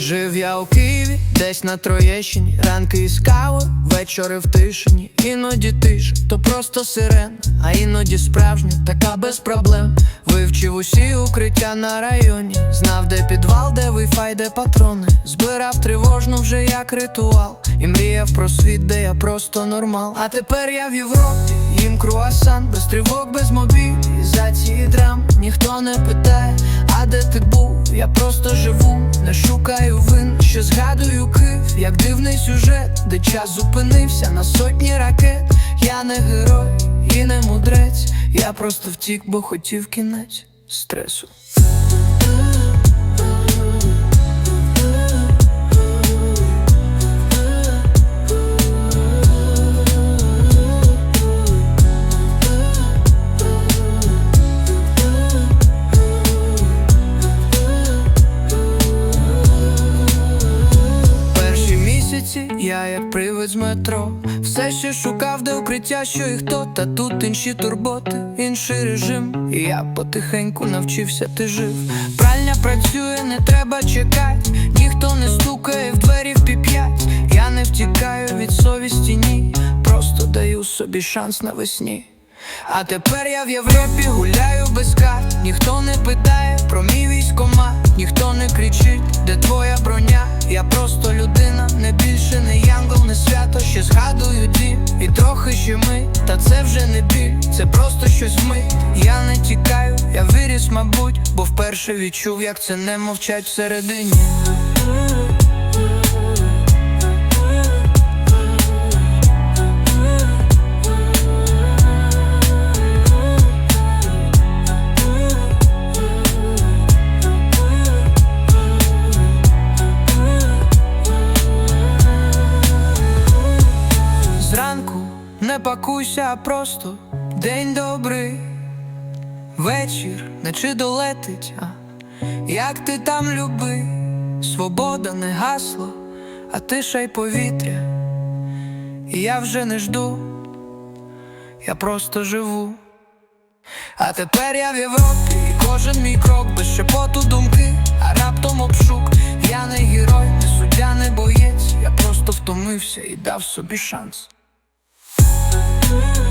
Жив я у Києві, десь на Троєщині, ранки із кави, вечори в тишині, іноді тиша, то просто сирена, а іноді справжня, така без проблем. Вивчив усі укриття на районі, знав, де підвал, де вайфай, де патрони. Збирав тривожну вже як ритуал, і мріяв про світ, де я просто нормал. А тепер я в Європі, їм круасан, без тривог, без мобілізації драм. Ніхто не питає, а де ти був? Я просто живу, не шукаю вин, що згадую Київ, як дивний сюжет, де час зупинився на сотні ракет. Я не герой і не мудрець, я просто втік, бо хотів кінець стресу. Місяці я як привид з метро. Все ще шукав, де укриття, що і хто. Та тут інші турботи, інший режим. Я потихеньку навчився, ти жив. Пральня працює, не треба чекати Ніхто не стукає в двері в піп'ять Я не втікаю від совісті, ні. Просто даю собі шанс навесні. А тепер я в Європі гуляю без карт Ніхто не питає про мій військома Ніхто не кричить, де твоя броня? Я просто людина, не більше, не янгол, не свято. Ще згадую дім і трохи ще ми. Та це вже не біль, це просто щось ми. Я не тікаю, я виріс, мабуть Бо вперше відчув, як це не мовчать всередині не пакуйся, просто день добрий, вечір не чи долетить, а як ти там люби, свобода не гасло, а тиша й повітря. І я вже не жду, я просто живу. А тепер я в Європі, і кожен мій крок без шепоту думки, а раптом обшук. Я не герой, не суддя, не боєць. Я просто втомився і дав собі шанс. mm-hmm.